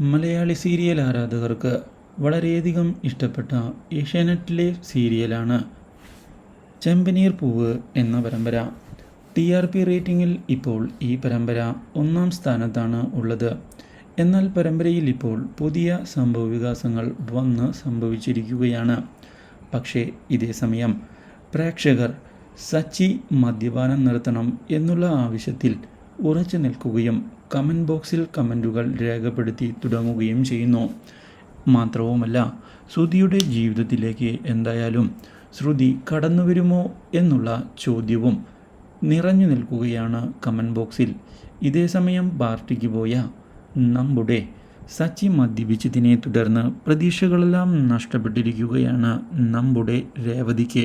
Malayali serial ആരാധകർക്ക് വളരെയധികം ഇഷ്ടപ്പെട്ട ഏഷ്യാനെറ്റിലെ സീരിയലാണ് ചെമ്പനീർ പൂവ് എന്ന പരമ്പര. ടി ആർ പി റേറ്റിംഗിൽ ഇപ്പോൾ ഈ പരമ്പര ഒന്നാം സ്ഥാനത്താണ് ഉള്ളത്. എന്നാൽ പരമ്പരയിൽ ഇപ്പോൾ പുതിയ സംഭവവികാസങ്ങൾ വന്ന് സംഭവിച്ചിരിക്കുകയാണ്. പക്ഷേ ഇതേ സമയം പ്രേക്ഷകർ സച്ചി മദ്യപാനം നിർത്തണം എന്നുള്ള ആവശ്യത്തിൽ ഉറച്ചു നിൽക്കുകയും കമന്റ് ബോക്സിൽ കമന്റുകൾ രേഖപ്പെടുത്തി തുടങ്ങുകയും ചെയ്യുന്നു. മാത്രവുമല്ല ശ്രുതിയുടെ ജീവിതത്തിലേക്ക് എന്തായാലും ശ്രുതി കടന്നു വരുമോ എന്നുള്ള ചോദ്യവും നിറഞ്ഞു നിൽക്കുകയാണ് കമന്റ് ബോക്സിൽ. ഇതേ സമയം പാർട്ടിക്ക് പോയ നമ്മുടെ സച്ചി മദ്യപിച്ചതിനെ തുടർന്ന് പ്രതീക്ഷകളെല്ലാം നഷ്ടപ്പെട്ടിരിക്കുകയാണ് നമ്മുടെ രേവതിക്ക്.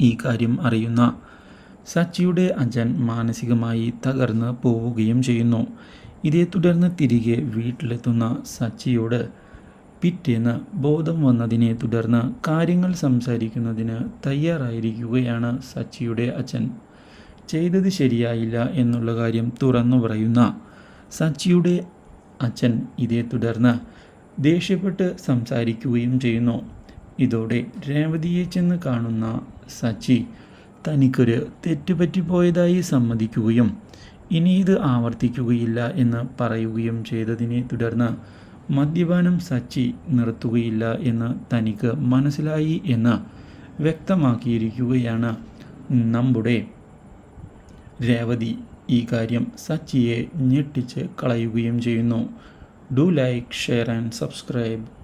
ഈ കാര്യം അറിയുന്ന സച്ചിയുടെ അച്ഛൻ മാനസികമായി തകർന്ന് പോവുകയും ചെയ്യുന്നു. ഇതേ തുടർന്ന് തിരികെ വീട്ടിലെത്തുന്ന സച്ചിയോട് പിറ്റേന്ന് ബോധം വന്നതിനെ തുടർന്ന് കാര്യങ്ങൾ സംസാരിക്കുന്നതിന് തയ്യാറായിരിക്കുകയാണ് സച്ചിയുടെ അച്ഛൻ. ചെയ്തത് ശരിയായില്ല എന്നുള്ള കാര്യം തുറന്നു പറയുന്ന സച്ചിയുടെ അച്ഛൻ ഇതേ തുടർന്ന് ദേഷ്യപ്പെട്ട് സംസാരിക്കുകയും ചെയ്യുന്നു. ഇതോടെ രേവതിയെ ചെന്ന് കാണുന്ന സച്ചി തനിക്കൊരു തെറ്റുപറ്റിപ്പോയതായി സമ്മതിക്കുകയും ഇനി ഇത് ആവർത്തിക്കുകയില്ല എന്ന് പറയുകയും ചെയ്തതിനെ തുടർന്ന് മദ്യപാനം സച്ചി നിർത്തുകയില്ല എന്ന് തനിക്ക് മനസ്സിലായി എന്ന് വ്യക്തമാക്കിയിരിക്കുകയാണ് നമ്മുടെ രേവതി. ഈ കാര്യം സച്ചിയെ ഞെട്ടിച്ച് കളയുകയും ചെയ്യുന്നു. Do like share and subscribe